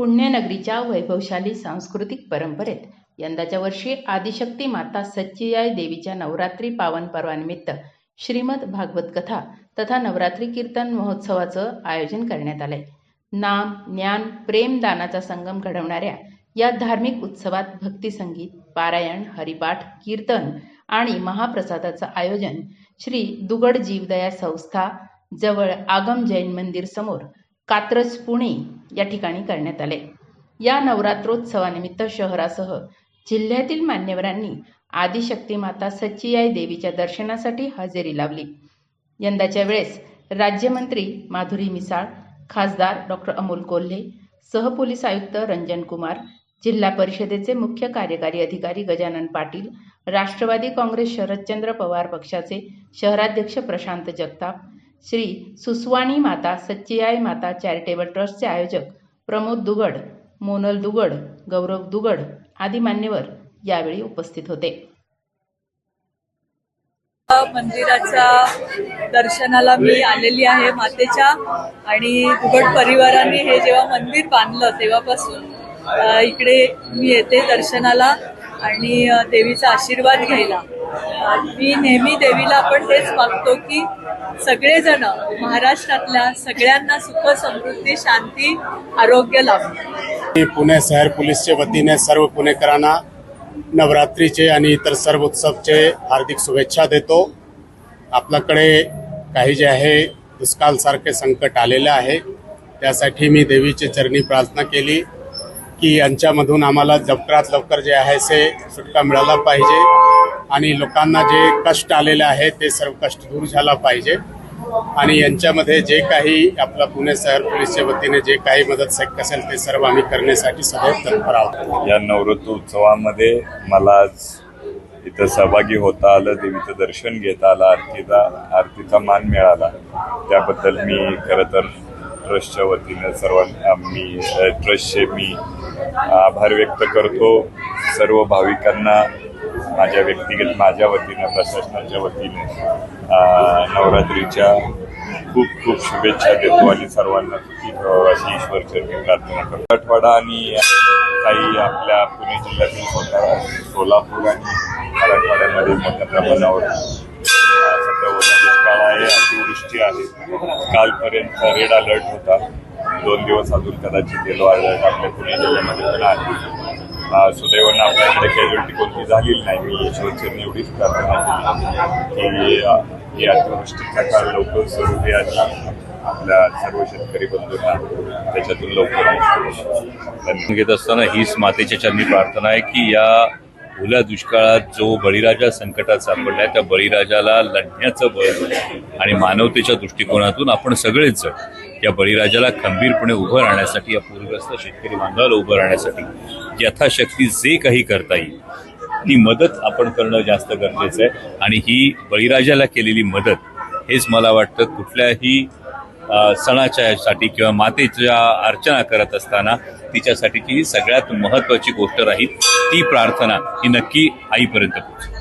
पुण्यनगरीच्या वैभवशाली सांस्कृतिक परंपरेत यंदाच्या वर्षी आदिशक्ती माता सच्चियाय देवीच्या नवरात्री पावन पर्वानिमित्त श्रीमद भागवत कथा तथा नवरात्री कीर्तन महोत्सवाचं आयोजन करण्यात आलंय. नाम ज्ञान प्रेम दानाचा संगम घडवणाऱ्या या धार्मिक उत्सवात भक्तिसंगीत पारायण हरिपाठ कीर्तन आणि महाप्रसादाचं आयोजन श्री दुगड जीवदया संस्था जवळ आगम जैन मंदिर समोर कात्रज पुणे या ठिकाणी करण्यात आले. या नवरात्रोत्सवानिमित्त शहरासह जिल्ह्यातील मान्यवरांनी आदिशक्ती माता सच्चियाय देवीच्या दर्शनासाठी हजेरी लावली. यंदाच्या वेळेस राज्यमंत्री माधुरी मिसाळ खासदार डॉक्टर अमोल कोल्हे सहपोलीस आयुक्त रंजन कुमार जिल्हा परिषदेचे मुख्य कार्यकारी अधिकारी गजानन पाटील राष्ट्रवादी काँग्रेस शरदचंद्र पवार पक्षाचे शहराध्यक्ष प्रशांत जगताप श्री सुस्वाणी माता सच्चियाय माता चॅरिटेबल ट्रस्टचे आयोजक प्रमोद दुगड मोनल दुगड गौरव दुगड आदी मान्यवर यावेळी उपस्थित होते. मंदिराच्या दर्शनाला मी आलेली आहे मातेच्या आणि दुगड परिवाराने हे जेव्हा मंदिर बांधलं तेव्हापासून इकडे मी येते दर्शनाला आणि देवीचा आशीर्वाद घ्यायला. मी नेहमी देवीला आपण हेच मागतो की सगळेजण महाराष्ट्रातल्या सगळ्यांना सुख समृद्धी शांती आरोग्य लाभ. मी पुणे शहर पोलीसच्या वतीने सर्व पुणेकरांना नवरात्रीचे आणि इतर सर्व उत्सवचे हार्दिक शुभेच्छा देतो. आपल्याकडे काही जे आहे दुष्काळसारखे संकट आलेलं आहे. त्यासाठी मी देवीची चरणी प्रार्थना केली. की यांच्यामधून आम्हाला लवकरात लवकर जे आहे ते सुटका मिळाला पाहिजे आणि लोकांना जे कष्ट आलेले आहे ते सर्व कष्ट दूर झाला पाहिजे. आणि यांच्यामध्ये जे काही आपला पुणे शहर पोलीसच्या वतीने जे काही मदत शक्य असेल ते सर्व आम्ही करण्यासाठी सदैव तत्पर आहोत. या नवरात्र उत्सवामध्ये मला आज इथं सहभागी होता आलं देवीचं दर्शन घेता आलं आरतीचा आरतीचा मान मिळाला. त्याबद्दल मी खरं तर ट्रस्टच्या वतीनं सर्वांना मी ट्रस्टचे मी आभार व्यक्त करतो. सर्व भाविकांना माझ्या व्यक्तिगत माझ्या वतीनं प्रशासनाच्या वतीने नवरात्रीच्या खूप खूप शुभेच्छा देतो आणि सर्वांना सुखी ठेवावं अशी ईश्वरचरणी प्रार्थना करतो. मराठवाडा आणि काही आपल्या पुणे जिल्ह्यातील स्वतः सोलापूर आणि मराठवाड्यामध्ये मोठ्या प्रमाणावर सध्या ओला दुष्काळ आहे अतिवृष्टी आहे. कालपर्यंत रेड अलर्ट होता. दोन दिवस अजून कदाचित येलो अलर्ट आपल्या पुणे जिल्ह्यामध्ये पण आहे. सुदैवानं आपल्याकडे कॅज्युअलिटी कोणती झालेली नाही. मी ईश्वरचरणी एवढीच प्रार्थना केली की ही अतिवृष्टीचा काळ लवकर सुरू दे आपल्या सर्व शेतकरी बंधूंना त्याच्यातून लवकर घेत असताना हीच मातेच्या चरणी प्रार्थना आहे की या ओल्या दुष्काळात जो बळीराजा संकटात सापडलाय त्या बळीराजाला लढण्याचं बळ आणि मानवतेच्या दृष्टिकोनातून आपण सगळेच जण या बळीराजाला खंबीरपणे उभं राहण्यासाठी या पूरग्रस्त शेतकरी बांधवाला उभं राहण्यासाठी यथाशक्ती जे काही करता येईल ती मदत आपण करणं जास्त गरजेचं आहे. आणि ही बळीराजाला केलेली मदत हेच मला वाटतं कुठल्याही सणाच्यासाठी किंवा मातेच्या अर्चना करत असताना तिच्यासाठीची ही सगळ्यात महत्वाची गोष्ट राहील. ती प्रार्थना ही नक्की आईपर्यंत पोहोचली.